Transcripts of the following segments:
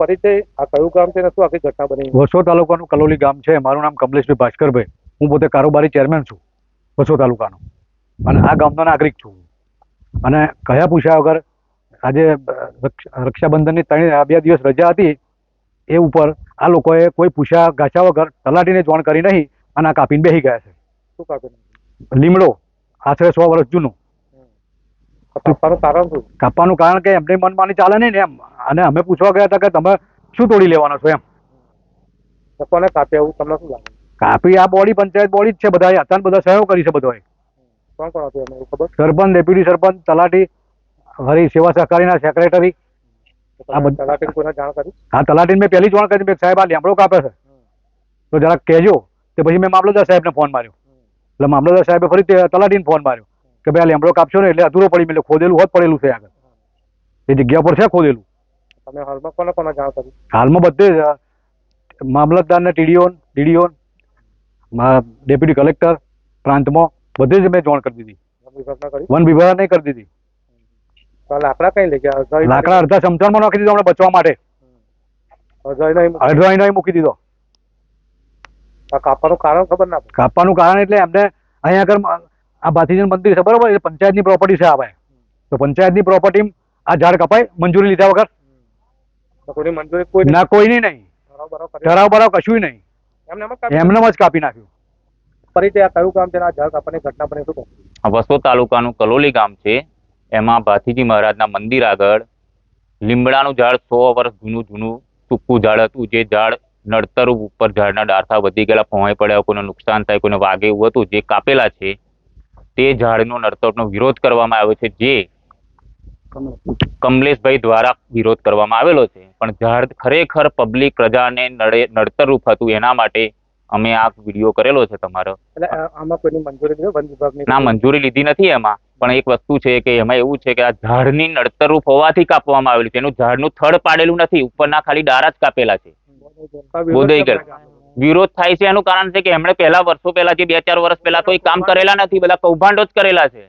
પરિચય આ કયું ગામ છે શું આખી ઘટના બની? વસો તાલુકાનું કલોલી ગામ છે. મારું નામ કમલેશભાઈ ભાસ્કરભાઈ. હું પોતે કારોબારી ચેરમેન છું વસો તાલુકાનો. અને આ ગામનો નાગરિક છું અને કયા પૂછ્યા વગર આજે રક્ષાબંધનની ત્રણ આ બે દિવસ રજા હતી એ ઉપર આ લોકોએ કોઈ પૂછ્યા ગાછા વગર તલાટીને જોણ કરી નહીં અને આ કાપીને બેસી ગયા છે. શું કાપીને? લીમડો આશરે સો વર્ષ જૂનું. કાપવાનું કારણ શું? કાપવાનું કારણ કે એમને મનમાની ચાલે નહીં ને એમ. અને અમે પૂછવા ગયા હતા કે તમે શું તોડી લેવાના છો એમ. કોને કાપ્યા એવું તમને શું લાગે? કાપી આ બોડી પંચાયત બોડી જ છે બધા હતા બધા સહયોગ કરી છે બધો કોણ કોણ હતું એમને ખબર? સરપંચ ડેપ્યુટી સરપંચ તલાટી વળી સેવા સહકારીના સેક્રેટરી તલાટીને કોઈને જાણ કરી? હા તલાટીને મેં પહેલી જાણ કરી સાહેબ આ લેમડો કાપે છે. તો જરાક કહેજો. તે પછી મેં મામલતદાર સાહેબને ફોન માર્યો. એટલે મામલતદાર સાહેબે ફરી તલાટીને ફોન માર્યો. કે ભાઈ આ લેમડો કાપશો ને એટલે અધૂરો પડી એટલે ખોદેલું હોત પડેલું છે આગળ. એ જગ્યા પર છે ખોદેલું. તમે હાલમાં કોને કોને જાણ કરી? હાલમાં બધે મામલતદારને ટીડીઓ ડીડીઓ ડેપ્યુટી કલેક્ટર પ્રાંતમાં બધે જ મેં જાણ કરી દીધી. વન વિભાગ નહીં કરી દીધી. લાકડા કઈ લઈ ગયા? લાકડા અડધા સમસણમાં નાખી દીધો હમણાં બચવા માટે. અડધો અહીં મૂકી દીધો. કાપવાનું કારણ ખબર ના કાપવાનું કારણ એટલે એમને અહીંયા આગળ આ ભાતીજીનું મંદિર છે બરોબર? એ પંચાયતની પ્રોપર્ટી છે આ ભાઈ. તો પંચાયતની પ્રોપર્ટી આ ઝાડ કપાય મંજૂરી લીધા વગર. તો કોઈ નહીં. ના કોઈની નહીં. ઠરાવ બરાવ કશું નહીં. એમને જ કાપી નાખ્યું? પરિચય આ કયું ગામ છે આ ઝાડ કાપવાની ઘટના બની શું વસો તાલુકાનું કલોલી ગામ છે. એમાં ભાથીજી મહારાજના મંદિર આગળ લીમડાનું ઝાડ સો વર્ષ જૂનું જૂનું સૂકું ઝાડ હતું. જે ઝાડ નડતર ઉપર ઝાડના ડાળખા વધી ગયેલા ભોંય પડ્યા કોઈને નુકસાન થાય કોઈને વાગે એવું હતું જે કાપેલા છે તે ઝાડનો નડતરનો વિરોધ કરવામાં આવ્યો છે જે કમલેશભાઈ દ્વારા વિરોધ કરવામાં આવેલો છે. પણ ઝાડ ખરેખર પબ્લિક પ્રજાને નડે નડતરરૂપ હતું એના માટે અમે આ વીડિયો કરેલો છે તમારો. આમાં કોઈની મંજૂરી વન વિભાગની ના મંજૂરી લીધી નથી એમાં. પણ એક વસ્તુ છે કે એમાં એવું છે કે આ ઝાડની નડતરરૂપ હોવાથી કાપવામાં આવેલું છે. એનું ઝાડનું થડ પાડેલું નથી. ઉપરના ખાલી ડારા જ કાપેલા છે. આ વિરોધ થાય છે એનું કારણ છે કે એમણે પહેલા વર્ષો પહેલા જે બે ચાર વર્ષ પહેલા કોઈ કામ કરેલા નથી, બધા કૌભાંડો જ કરેલા છે.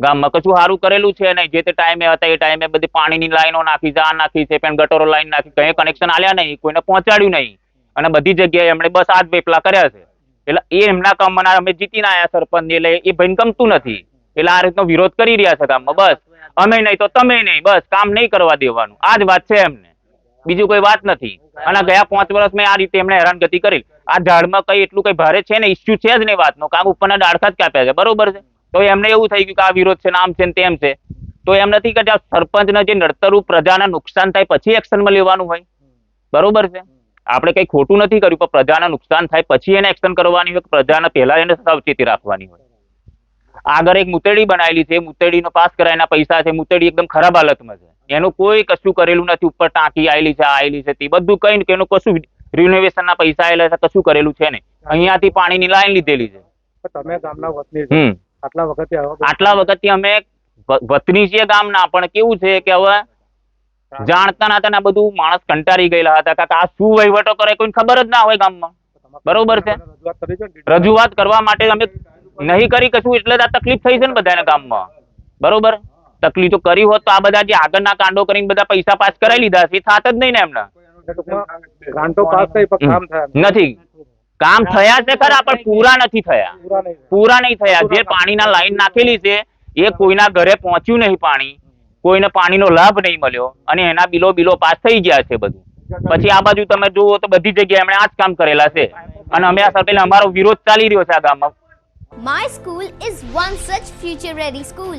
ગામમાં કશું સારું કરેલું છે નહીં, જે તે ટાઈમે હતા એ ટાઈમે બધી પાણીની લાઈનો નાખી જા નાખી છે પેન ગટરો લાઈન નાખી, કઈ કનેક્શન આલ્યા નહીં, કોઈને પહોંચાડ્યું નહીં. અને બધી જગ્યાએ એમણે બસ આ જ વેપલા કર્યા છે. એટલે એ એમના કામમાં અમે જીતીને આવ્યા સરપંચ, એટલે એ ભાઈને ગમતું નથી. એટલે આ રીતનો વિરોધ કરી રહ્યા છે ગામમાં, બસ. અમે નહીં તો તમે નહીં, બસ, કામ નહીં કરવા દેવાનું. આ જ વાત છે એમને. બીજું કોઈ વાત નથી. અને ગયા પાંચ વર્ષ મેં આ રીતે એમણે હેરાનગતિ કરી. આ ઝાડમાં કઈ એટલું કઈ ભારે છે ને ઇસ્યુ છે જ નહીં વાતનો કામ ઉપરના ડાળખા જ કાપ્યા છે. બરોબર છે? તો એમને એવું થઈ ગયું કે આ વિરોધ છે નામ છે ને તેમ છે. તો એમ નથી કે સરપંચને જે નડતરું પ્રજાના નુકસાન થાય પછી એક્શનમાં લેવાનું હોય. બરોબર છે? આપણે કઈ ખોટું નથી કર્યું પણ પ્રજાના નુકસાન થાય પછી એને એક્શન કરવાની હોય પ્રજાના પહેલા એને સાવચેતી રાખવાની હોય. આગળ એક મુતેડી બનાવેલી છે. મુતેડીનો પાસ કરાયના પૈસા છે. મુતેડી એકદમ ખરાબ હાલતમાં છે. એનું કોઈ કશું કરેલું નથી. ઉપર ટાંકી આવેલી છે આવેલી છે તે બધું કઈ ને એનું કશું રિનોવેશન ના પૈસા આવેલા છે કશું કરેલું છે નહીં. અહીંયાથી પાણીની લાઈન લીધેલી છે. તમે ગામના વતની આટલા વખતે આટલા અમે વતની છીએ ગામના પણ કેવું છે કે હવે જાણતા ના હતા બધું માણસ કંટાળી ગયેલા હતા. કાકા આ શું વહીવટો કરે કોઈ ખબર જ ના હોય ગામમાં. બરોબર છે. રજૂઆત ને? કરવા માટે અમે નહીં કરી કશું એટલે જ આ તકલીફ થઈ છે ને બધાને ગામમાં. બરોબર? તકલીફ તો કરી હોત તો આ બધા જે આગળના કાંડો કરીને બધા પૈસા પાસ કરાવી લીધા છે થાત જ નહીં ને એમના. એટલે ટૂંકમાં ગ્રાન્ટો પાસ થઈ પણ કામ થયા નહીં. નથી. કામ થયા છે ખરા પણ પૂરા નથી થયા. પૂરા નહીં થયા. જે પાણીના લાઈન નાખેલી છે એ કોઈના ઘરે પહોંચ્યું નહીં પાણી. કોઈને પાણીનો લાભ નહીં મળ્યો. અને એના બિલો બિલો પાસ થઈ ગયા છે બધું. પછી આ બાજુ તમે જુઓ તો બધી જગ્યાએ એમણે આ જ કામ કરેલા છે. અને અમે આ સાથે અમારો વિરોધ ચાલી રહ્યો છે આ ગામમાં. My school is one such future ready school.